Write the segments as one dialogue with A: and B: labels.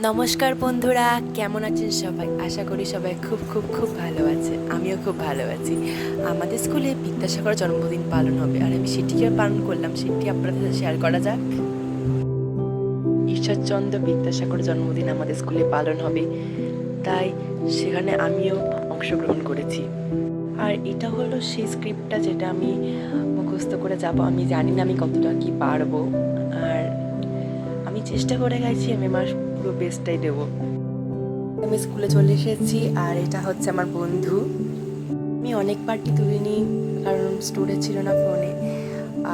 A: নমস্কার বন্ধুরা, কেমন আছেন সবাই? আশা করি সবাই খুব খুব খুব ভালো আছে। আমিও খুব ভালো আছি। আমাদের স্কুলে বিদ্যাসাগর জন্মদিন পালন হবে, আর আমি সেটিকে পালন করলাম সেটি আপনাদের সাথে শেয়ার করা যাক। ঈশ্বরচন্দ্র বিদ্যাসাগর জন্মদিন আমাদের স্কুলে পালন হবে, তাই সেখানে আমিও অংশগ্রহণ করেছি। আর এটা হলো সেই স্ক্রিপ্টটা যেটা আমি মুখস্থ করে যাব। আমি জানি না আমি কতটা কি পারব। আর আমি চেষ্টা করে গেছি আমি আমার পুরো বেস্টটাই দেবো। আমি স্কুলে চলে এসেছি আর এটা হচ্ছে আমার বন্ধু। আমি অনেক পার্টি তুলিনি কারণ স্টোরেজ ছিল না ফোনে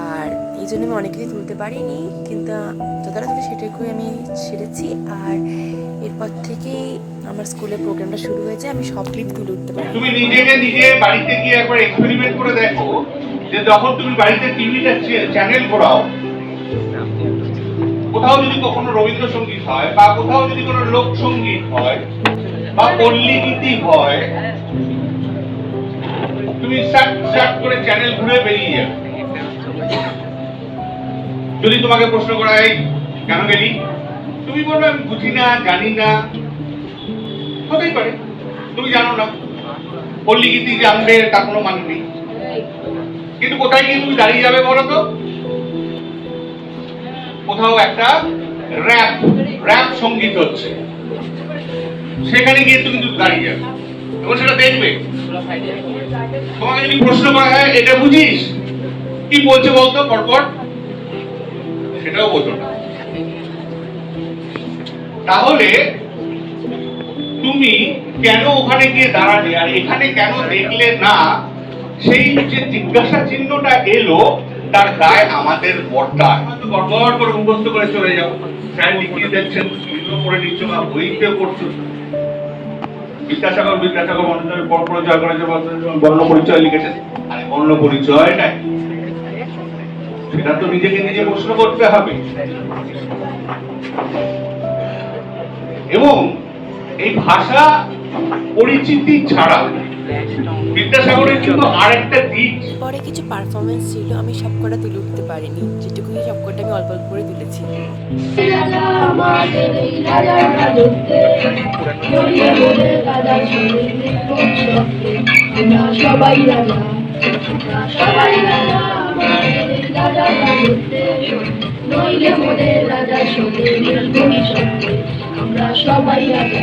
A: আর এই জন্য আমি অনেক কিছু তুলতে পারিনি কিন্তু যতটা তুলি সেটুকুই আমি ছেড়েছি আর এরপর থেকেই আমার স্কুলে প্রোগ্রামটা শুরু হয়েছে আমি সব ক্লিপ তুলে উঠতে পারি
B: তুমি নিজেকে নিজে বাড়িতে গিয়ে একবার এক্সপেরিমেন্ট করে দেখো যে যখন তুমি বাড়িতে টিভিটা চ্যানেল করাও কোথাও যদি কখনো রবীন্দ্রসঙ্গীত হয়, বা কোথাও যদি কোনো লোকসঙ্গীত হয়, বা পল্লী গীতি হয়, তুমি করে চ্যানেল ঘুরে বেরিয়ে যাবে। যদি তোমাকে প্রশ্ন করা হয়, কেন গেলি? তুমি বলবে, আমি বুঝি না, জানি না। হতেই পারে। তুমি জানো না। পল্লীগীতি জানবে, তার কোনো মানে নেই। কিন্তু কোথায় গিয়ে তুমি দাঁড়িয়ে যাবে বলো তো? কোথাও একটা র্যাপ র্যাপ সংগীত হচ্ছে। সেখানে গিয়ে তুমি কিন্তু দাঁড়িয়ে যাবে। এবং সেটা দেখবে। তোমাকে যদি প্রশ্ন করা হয়, এটা বুঝিস? কি বলছে বলতো? পরপর? সেটাও বলতো না। তাহলে তুমি কেন ওখানে গিয়ে দাঁড়ালে? আর এখানে কেন দেখলে না? সেই যে জিজ্ঞাসা চিহ্নটা এলো তার দায় আমাদের বর্তায়। করে মুখস্থ করে চলে স্যার লিখিয়ে তুমিও করে নিচ্ছ বইতে বিদ্যাসাগর বিদ্যাসাগর বড় পরিচয় করেছে বর্ণ পরিচয় আরে বর্ণ পরিচয় নাই। সেটা তো নিজেকে নিজে প্রশ্ন করতে হবে। এবং এই ভাষা পরিচিতি ছাড়া
A: পরে কিছু পারফরমেন্স ছিল আমি সব কটা তুলে উঠতে পারিনি। যেটুকুই সব কটা আমি অল্প অল্প করে তুলেছি।
C: সবাই রাজা রাজা নইলে মোদের রাজা আমরা সবাই রাজা।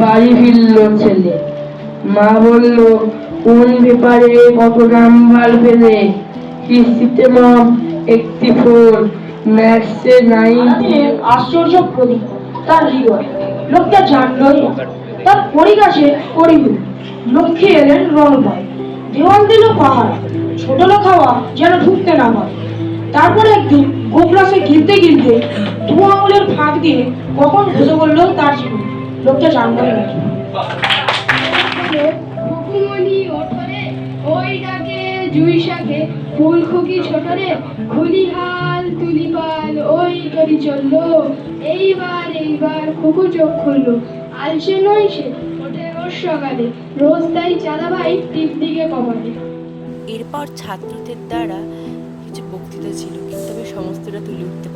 C: বাড়ি
D: ফিরল ছেলে মা বলল কোন পেপারে কত নাম্বার পেলে হিস্ট্রিতে মাপ এইটটি ফোর ম্যাথসে নাইনটি
E: আশ্চর্য প্রদীপ তার হৃদয় লোকটা জানলই তার পরিগাছে করিল লক্ষ্মী এলেন রণভয় দেওয়াল দিল পাহাড় ছোট খাওয়া যেন ঢুকতে না হয় তারপর একদিন গোগ্রাসে গিলতে গিলতে দু আঙুলের ফাঁক দিয়ে কখন ঘুষে পড়ল তার জীবন লোকটা জানলই না
C: হুকুমনি ওঠরে ওই ডাকে জুই শাকে ফুল খুকি ছোটরে ওই করি চলল। এইবার এইবার খুকু চোখ খুললো। আলসে নয় সে ওঠে রোজ সকালে। রোজ তাই চাঁদা ভাই টিপ দিকে কমালে
A: এরপর ছাত্রদের দ্বারা বক্তৃতা ছিল, কিন্তু আমি সমস্তটা তুলে উঠতে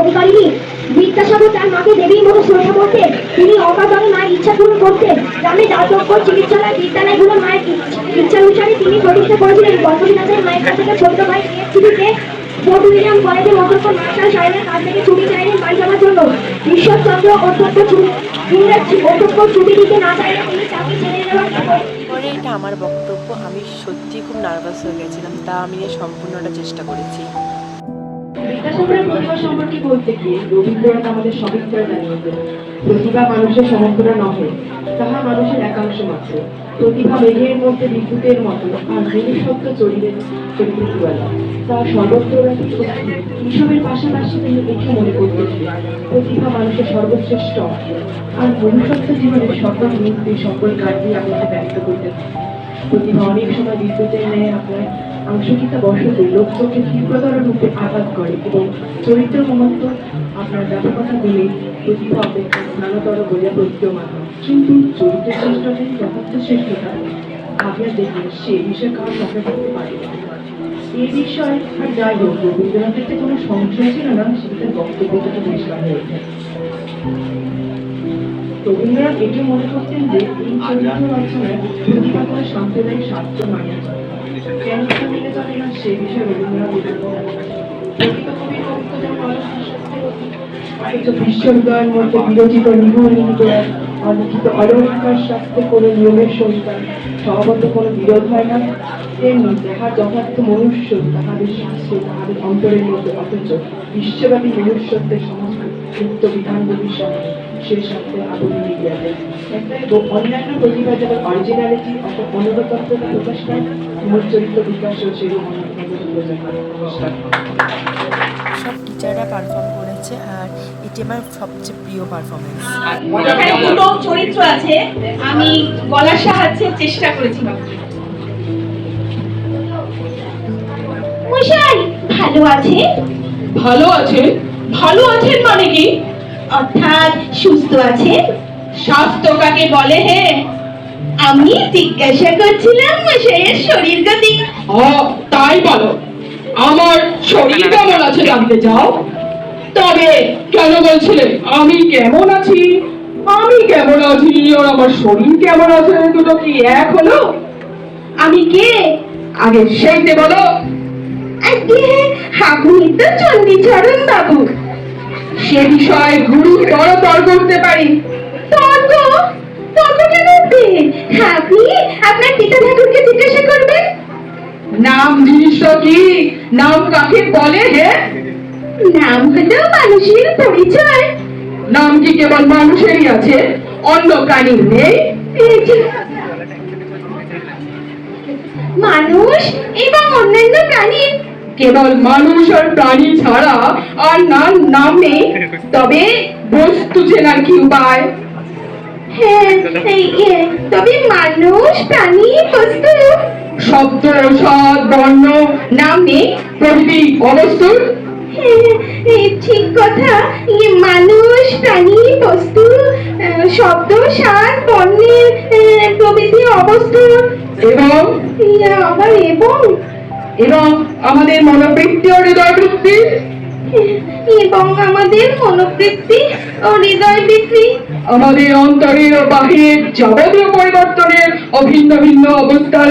F: অধিকারিণী। বিদ্যাসাগর তার মাকে দেবীর মতো শ্রদ্ধা করতেন তিনি অকাতরে মায়ের ইচ্ছা পূরণ গ্রামে দাতব্য চিকিৎসালয় মায়ের ইচ্ছা অনুসারে তিনি প্রতিষ্ঠা করেছিলেন। গল্পটি মায়ের থেকে ভাই মেয়ের মার্শাল সাহেবের কাছ থেকে ছুটি যাওয়ার জন্য অধ্যক্ষ ছুটি
A: এটা আমার বক্তব্য, আমি সত্যি খুব নার্ভাস হয়ে গেছিলাম, তা আমি সম্পূর্ণটা চেষ্টা করেছি।
G: প্রতিভা মানুষের সমগ্র নহে, তাহা মানুষের একাংশ মাত্র। প্রতিভা মেঘের মধ্যে বিদ্যুতের মতো, আর মনুষ্যত্ব চরিবে চরিত্রবেলা তা সর্বত্র এসবের পাশাপাশি তিনি এটি মনে করতেছিলেন প্রতিভা মানুষের সর্বশ্রেষ্ঠ অস্ত্র আর মনুষ্যত্ব জীবনের সকল মুক্তি সকল কার্যই আমাকে ব্যক্ত প্রতিভা অনেক সময় বিদ্যুতের ন্যায় আপনার আংশিকতা বসতে লোককে তীব্রতর রূপে আঘাত করে এবং চরিত্র মহত্ব আপনার ব্যাপকতা গুলি প্রতিভা অপেক্ষা স্নানতর বলে প্রতীয়মান কিন্তু চরিত্র শ্রেষ্ঠতা যথার্থ শ্রেষ্ঠতা আপনার দেখলে সে বিষয়ে কারও সঙ্গে করতে পারে। এই বিষয়ে আর যাই হোক, রবীন্দ্রনাথের যে কোনো সংশয় ছিল না সেটার বক্তব্য থেকে পরিষ্কার হয়ে ওঠে রবীন্দ্রনাথ এটি মনে করতেন যে এই চরিত্র রচনায় কোনো সাম্প্রদায়িক স্বার্থ মানিয়া কেন মেনে চলে না সে বিষয়ে রবীন্দ্রনাথ বিশ্ববিদ্যালয়ের মধ্যে বিরচিত নিগূঢ় অলিখিত অলঙ্কার শাস্ত্রে কোনো নিয়মের সহিত স্বভাবত কোনো বিরোধ হয় না। তেমনি যাহা যথার্থ মনুষ্য, তাহাদের বিশ্বব্যাপী মনুষ্যত্বের সমস্ত যুক্ত বিধানগুলির সঙ্গে সে শাস্ত্রে আবরণী গিয়াছে এবং অন্যান্য প্রতিভা যেমন অরিজিনালিটি অর্থাৎ অনুগতত্বতা প্রকাশ পায় মূল চরিত্র প্রকাশ পায়। নমস্কার
A: সব টিচাররা পারফর্ম করেছে আর এটি আমার সবচেয়ে প্রিয় পারফরমেন্স
H: দুটো চরিত্র আছে আমি গলার সাহায্যে চেষ্টা করেছিলাম
F: মশাই ভালো আছে?
E: ভালো আছে। ভালো আছেন মানে কি?
H: অর্থাৎ সুস্থ আছে
E: স্বাস্থ্য কাকে বলে হে?
H: আমি জিজ্ঞাসা করছিলাম মশাইয়ের শরীর গতি।
E: ও তাই বলো। আমার শরীর কেমন আছে জানতে চাও? তবে কেন বলছিলে আমি কেমন আছি? আমি কেমন আছি? আর আমার শরীর কেমন আছে? দুটো কি এক হলো?
H: আমি কে?
E: আগে সেইতে বলো।
H: আগে আপনি তো চণ্ডীচরণ বাবু।
E: সে বিষয়ে গুরুতর তর্ক করতে পারি।
H: তর্ক? তর্ক কেন? আপনি আপনার পিতা ঠাকুরকে জিজ্ঞাসা করবেন।
E: নাম জিনিসটা কি? নাম কাকে বলে হে?
H: নাম হলো মানুষের পরিচয়।
E: নাম কি কেবল মানুষেরই আছে? অন্য প্রাণীর নেই?
H: মানুষ এবং অন্যান্য প্রাণীর
E: কেবল মানুষ আর প্রাণী ছাড়া আর নাম নাম নেই তবে বস্তু চেনার কি উপায়?
H: হ্যাঁ তবে মানুষ প্রাণী বস্তু।
E: শব্দ বর্ণ নাম নেই প্রভৃতি অবস্তুর
H: ঠিক কথা। ইয়ে মানুষ প্রাণী বস্তু শব্দ স্বাদ বর্ণের প্রভৃতি অবস্থা
E: এবং?
H: ইয়ে, আবার এবং?
E: এবং আমাদের মনোবৃত্তি ও হৃদয়বৃত্তি।
H: এবং আমাদের মনোবৃত্তি ও হৃদয় বৃত্তি
E: আমাদের অন্তরের ও বাহিরের যাবতীয় পরিবর্তনের অভিন্ন ভিন্ন অবস্থার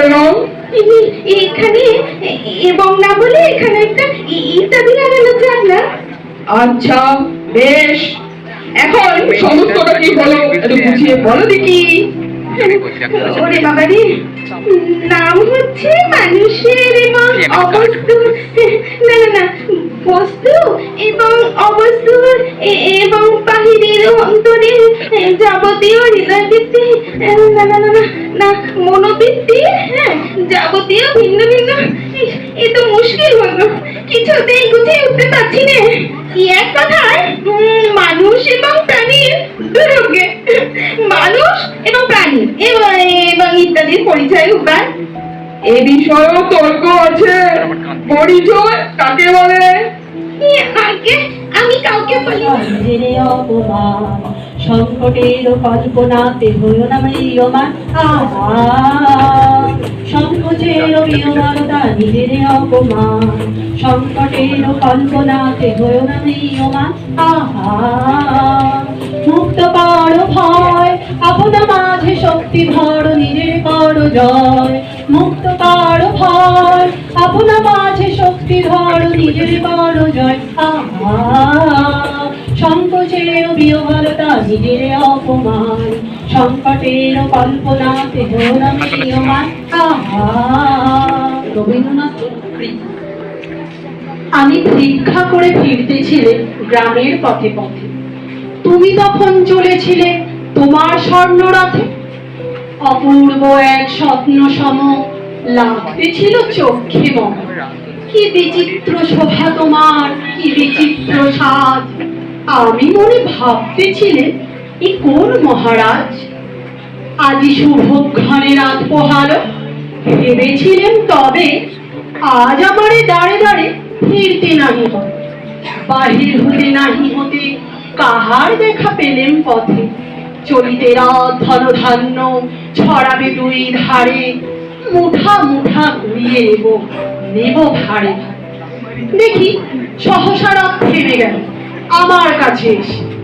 H: এই- এখানে এবং না বলে এখানে একটা ইত্যাদি লাগানো যায় না
E: আচ্ছা বেশ। এখন সমস্তটা কি হলো একটু বুঝিয়ে বলো দেখি।
H: ওরে বাবা রে নাম হচ্ছে মানুষের এবং অবস্তু না না না বস্তু এবং অবস্তুর এবং বাহিরের অন্তরের যাবতীয় হৃদয়বৃত্তি না না না না মনোবৃত্তি হ্যাঁ যাবতীয় ভিন্ন ভিন্ন এ তো মুশকিল হলো। কিছুতেই গুছিয়ে উঠতে পারছি না। কি এক কথায়? মানুষ এবং প্রাণীর দুর্গে মানুষ এবং প্রাণী। এবং এবং ইত্যাদির পরিচয় উপায়।
E: এ বিষয়েও তর্ক আছে। পরিচয় কাকে বলে?
H: আগে আমি কাউকে বলি না।
I: জেনে অপমান সংকটের কল্পনাতে হইও না মৃয়মান আহা! নিজের অপমান সংকটের কল্পনাতে হইও না আহা মুক্ত কর ভয় আপনা মাঝে শক্তি ভর নিজের কর জয় মুক্ত কর ভয় আপনা মাঝে শক্তি ধর নিজের কর জয় আহা সংকোচের বিহলতা নিজের অপমান সংকটের কল্পনাতে আমি ভিক্ষা করে ফিরতেছিলে গ্রামের পথে পথে। তুমি তখন চলেছিলে তোমার স্বর্ণরথে। অপূর্ব এক স্বপ্ন সম লাগতেছিল চোখে মন কি বিচিত্র শোভা তোমার, কি বিচিত্র সাজ আমি মনে ভাবতেছিলে এ কোন মহারাজ? আজি শুভক্ষণে রাত পোহালো। ভেবেছিলেন তবে আজ আমারে দাঁড়ে দাঁড়ে ফিরতে নাহি বাহির হতে নাহি হতে কাহার দেখা পেলেম পথে? চলিতে রাত ধন ধান্য ছড়াবে দুই ধারে। মুঠা মুঠা ঘুরিয়ে নেব নেব ভারে। দেখি সহসা রথ থেমে গেল, আমার কাছে এসে।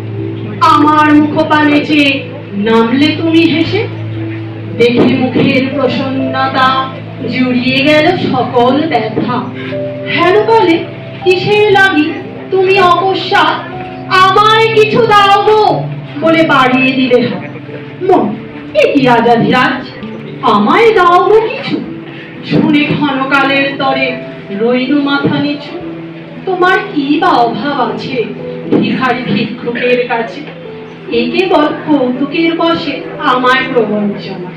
I: আমার মুখপানে চেয়ে নামলে তুমি হেসে? দেখে মুখের প্রসন্নতা জুড়িয়ে গেল সকল ব্যথা। হেন বলে, কিসের লাগি? তুমি অকস্মাৎ আমায় কিছু দাও গো বলে বাড়িয়ে দিলে হাত। মন, এ কি রাজাধিরাজ আমায় দাও গো কিছু। শুনে ক্ষণকালের তরে রইনু মাথা নিচু। তোমার কি বা অভাব আছে ভিখারি ভিক্ষুকের কাছে? এ কেবল কৌতুকের বসে আমার প্রবঞ্চনা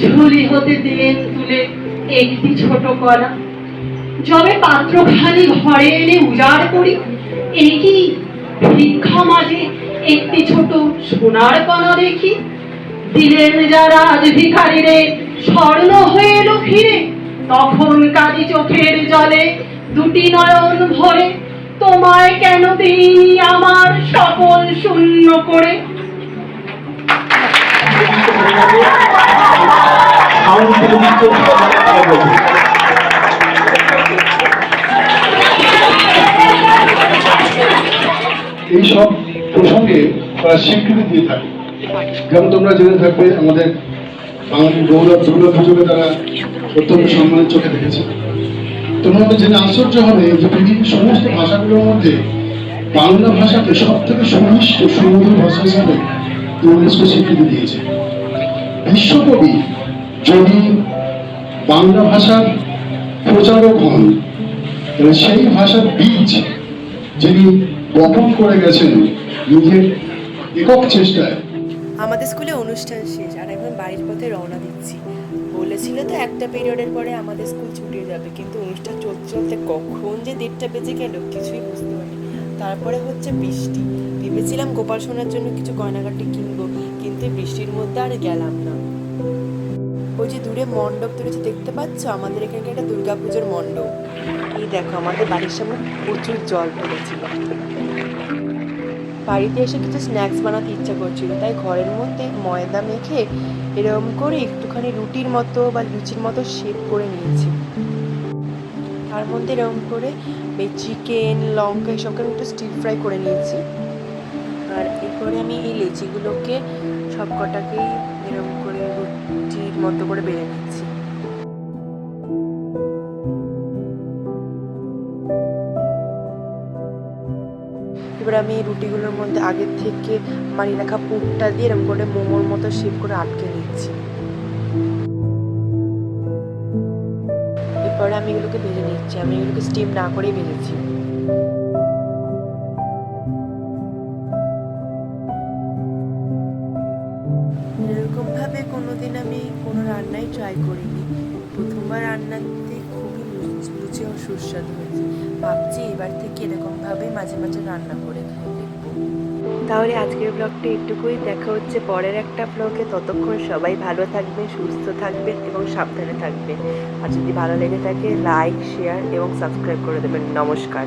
I: ঝুলি হতে দিলেন তুলে একটি ছোট কলা। যবে পাত্রখানি ঘরে এনে উজাড় করি এই কি ভিক্ষা মাঝে একটি ছোট সোনার কণা দেখি। দিলেন যারা আজ স্বর্ণ হয়ে এলো ফিরে। তখন কাজী চোখের জলে দুটি নয়ন ভরে তোমায় কেন দিইনি আমার সকল শূন্য করে?
J: এই সব প্রসঙ্গে তারা স্বীকৃতি দিয়ে থাকে। যেমন তোমরা জেনে থাকবে, আমাদের বাঙালি গৌরব দুর্গা পুজোকে তারা অত্যন্ত সম্মানের চোখে দেখেছে। তোমরা জেনে আশ্চর্য হবে যে পৃথিবীর সমস্ত ভাষাগুলোর মধ্যে বাংলা ভাষাকে সব থেকে সুমিষ্ট সুমধুর ভাষা হিসাবে ইউনেস্কো স্বীকৃতি দিয়েছে। বিশ্বকবি যদি বাংলা ভাষার প্রচারক হন, তাহলে সেই ভাষার বীজ যিনি বপন করে গেছেন নিজের একক চেষ্টায়
A: আমাদের স্কুলে অনুষ্ঠান শেষ, আর এখন বাড়ির পথে রওনা দিচ্ছি। বলেছিল তো একটা পিরিয়ডের পরে আমাদের স্কুল ছুটি যাবে, কিন্তু অনুষ্ঠান চলতে চলতে কখন যে দেড়টা বেজে গেল কিছুই বুঝতে পারিনি। তারপরে হচ্ছে বৃষ্টি। ভেবেছিলাম গোপাল সোনার জন্য কিছু গয়নাগাটি কিনবো, কিন্তু বৃষ্টির মধ্যে আর গেলাম না। ওই যে দূরে মণ্ডপ তুলেছে, দেখতে পাচ্ছ? আমাদের এখানে একটা দুর্গাপুজোর মণ্ডপ। এই দেখো, আমাদের বাড়ির সামনে প্রচুর জল পড়েছিল। বাড়িতে এসে কিছু স্ন্যাক্স বানাতে ইচ্ছা করছিল। তাই ঘরের মধ্যে ময়দা মেখে এরকম করে একটুখানি রুটির মতো বা লুচির মতো শেপ করে নিয়েছি। তার মধ্যে এরকম করে এই চিকেন লঙ্কা এসবকে আমি একটু স্টির ফ্রাই করে নিয়েছি। আর এরপরে আমি এই লেচিগুলোকে সব কটাকেই এরকম করে রুটির মতো করে বেড়ে নিচ্ছি এবার আমি রুটিগুলোর মধ্যে আগের থেকে মারিয়ে রাখা পুরটা দিয়ে এরকম করে মোমোর মতো শেপ করে আটকে নিচ্ছি এরপরে আমি এগুলোকে ভেজে নিচ্ছি। আমি এগুলোকে স্টিম না করেই ভেজেছি। এরকম ভাবে কোনোদিন আমি কোনো রান্নাই ট্রাই করিনি। প্রথমবার রান্নাতে খুবই লুচি লুচি ও সুস্বাদু হয়েছে। ভাবছি এবার থেকে এরকমভাবে মাঝে মাঝে রান্না করে খাই তাহলে আজকের ব্লগটা একটুকুই দেখা হচ্ছে পরের একটা ব্লগে। ততক্ষণ সবাই ভালো থাকবে সুস্থ থাকবেন এবং সাবধানে থাকবেন। আর যদি ভালো লেগে থাকে লাইক শেয়ার এবং সাবস্ক্রাইব করে দেবেন। নমস্কার।